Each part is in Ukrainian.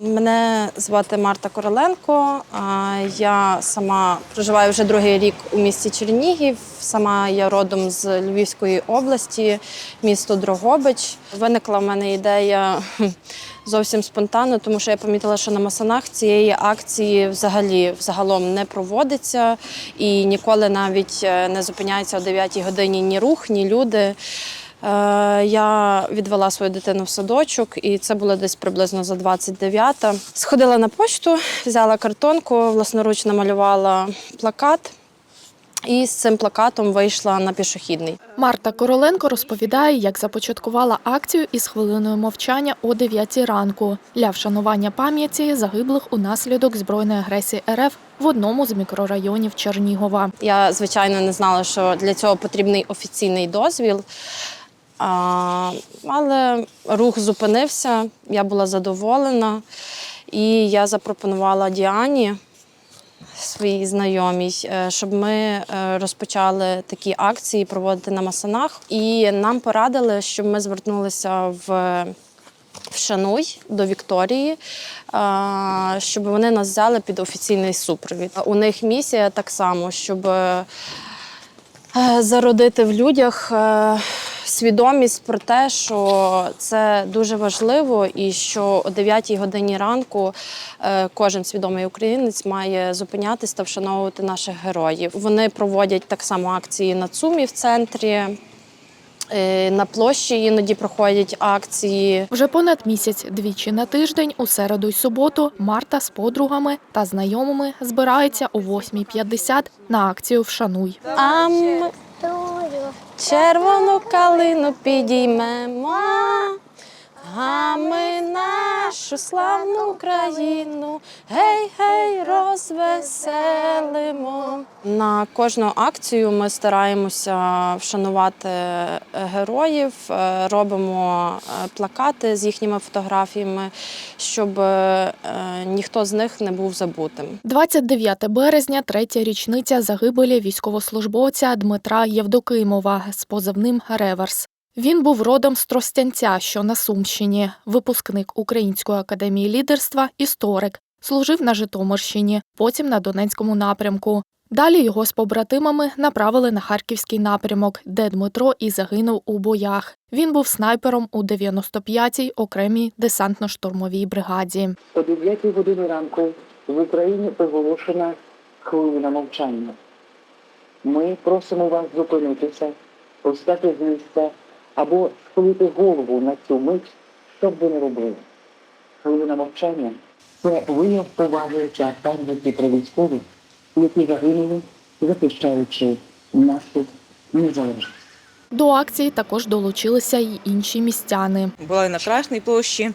Мене звати Марта Короленко. Я сама проживаю вже другий рік у місті Чернігів. Сама я родом з Львівської області, місто Дрогобич. Виникла в мене ідея зовсім спонтанно, тому що я помітила, що на масанах цієї акції взагалі взагалом не проводиться і ніколи навіть е, не зупиняється о 9 годині ні рух, ні люди. Е, Я відвела свою дитину в садочок, і це було десь приблизно за 29. Сходила на почту, взяла картонку, власноруч намалювала плакат, і з цим плакатом вийшла на пішохідний. Марта Короленко розповідає, як започаткувала акцію із хвилиною мовчання о 9 ранку для вшанування пам'яті загиблих унаслідок збройної агресії РФ в одному з мікрорайонів Чернігова. Я, звичайно, не знала, що для цього потрібний офіційний дозвіл. А, але рух зупинився, я була задоволена, і я запропонувала Діані, своїй знайомій, е, щоб ми е, розпочали такі акції проводити на масанах. І нам порадили, щоб ми звернулися в. Шануй до Вікторії, щоб вони нас взяли під офіційний супровід. У них місія так само, щоб е, зародити в людях свідомість про те, що це дуже важливо, і що о 9 годині ранку е, кожен свідомий українець має зупинятись та вшановувати наших героїв. Вони проводять так само акції на ЦУМі в центрі. е, На площі іноді проходять акції. Вже понад місяць двічі на тиждень, у середу й суботу, Марта з подругами та знайомими збирається о 8.50 на акцію «Вшануй». Ми червону калину підіймемо, нашу славну Україну, гей, гей, розвеселимо. На кожну акцію ми стараємося вшанувати е, героїв, е, робимо е, плакати з їхніми фотографіями, щоб ніхто з них не був забутим. 29 березня, третя річниця загибелі військовослужбовця Дмитра Євдокимова з позивним Реверс. Він був родом з Тростянця, що на Сумщині, випускник Української академії лідерства, історик, служив на Житомирщині, потім на Донецькому напрямку. Далі його з побратимами направили на харківський напрямок, де Дмитро і загинув у боях. Він був снайпером у 95-й окремій десантно-штурмовій бригаді. О 9 годині ранку в Україні оголошена хвилина мовчання. Ми просимо вас зупинитися, повстати з місця або схилити голову на цю мить, що б ви не робили. Хвилина мовчання це вияв поваги та пам'яті про військових, які загинули, захищаючи нашу незалежність. До акції також долучилися й інші містяни. Була і на Красній площі,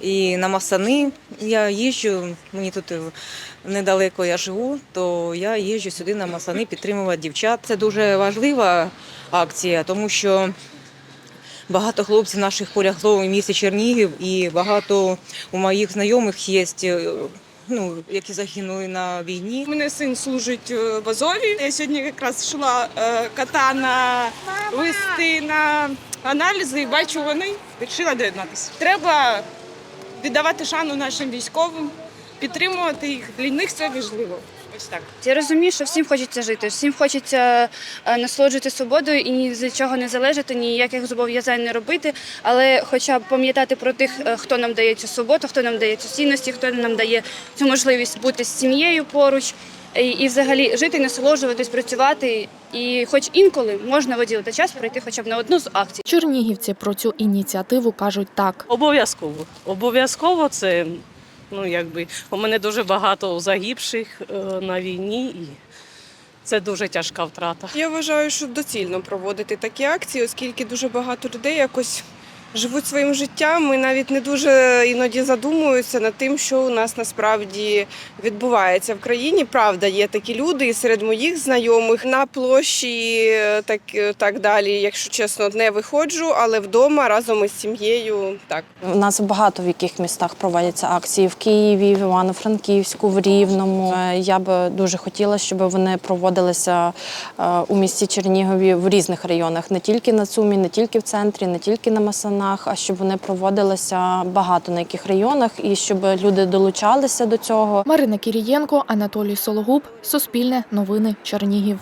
і на Масани. Я їжджу, мені тут недалеко я живу, то я їжджу сюди на Масани підтримувати дівчат. Це дуже важлива акція, тому що багато хлопців наших полягло в місті Чернігів, і багато у моїх знайомих є. е, Ну, які загинули на війні. У мене син служить е, в Азові. Я сьогодні якраз йшла е, кота на листи на аналізи і бачу, вони вирішили доєднатися. Треба віддавати шану нашим військовим, підтримувати їх. Для них це важливо. Ось так. Я розумію, що всім хочеться жити, всім хочеться е, насолоджувати свободою і ні з чого не залежати, ніяких зобов'язань не робити, але хоча б пам'ятати про тих, е, хто нам дає цю свободу, хто нам дає цю цінності, хто нам дає цю можливість бути з сім'єю поруч. І, і взагалі жити, насолоджуватись, працювати. І хоч інколи можна виділити час пройти хоча б на одну з акцій. Чернігівці про цю ініціативу кажуть так. Обов'язково. Обов'язково це, ну якби, у мене дуже багато загибших е, на війні, і це дуже тяжка втрата. Я вважаю, що доцільно проводити такі акції, оскільки дуже багато людей якось живуть своїм життям і навіть не дуже іноді задумуються над тим, що у нас насправді відбувається в країні. Правда, є такі люди, і серед моїх знайомих на площі, е, так, так далі, якщо чесно, не виходжу, але вдома разом із сім'єю так. У нас багато в яких містах проводяться акції в Києві, в Івано-Франківську, в Рівному. Е, Я би дуже хотіла, щоб вони проводилися е, у місті Чернігові в різних районах, не тільки на Цумі, не тільки в центрі, не тільки на Масанах. Районах, а щоб вони проводилися багато на яких районах, і щоб люди долучалися до цього. Марина Кірієнко, Анатолій Сологуб, Суспільне новини, Чернігів.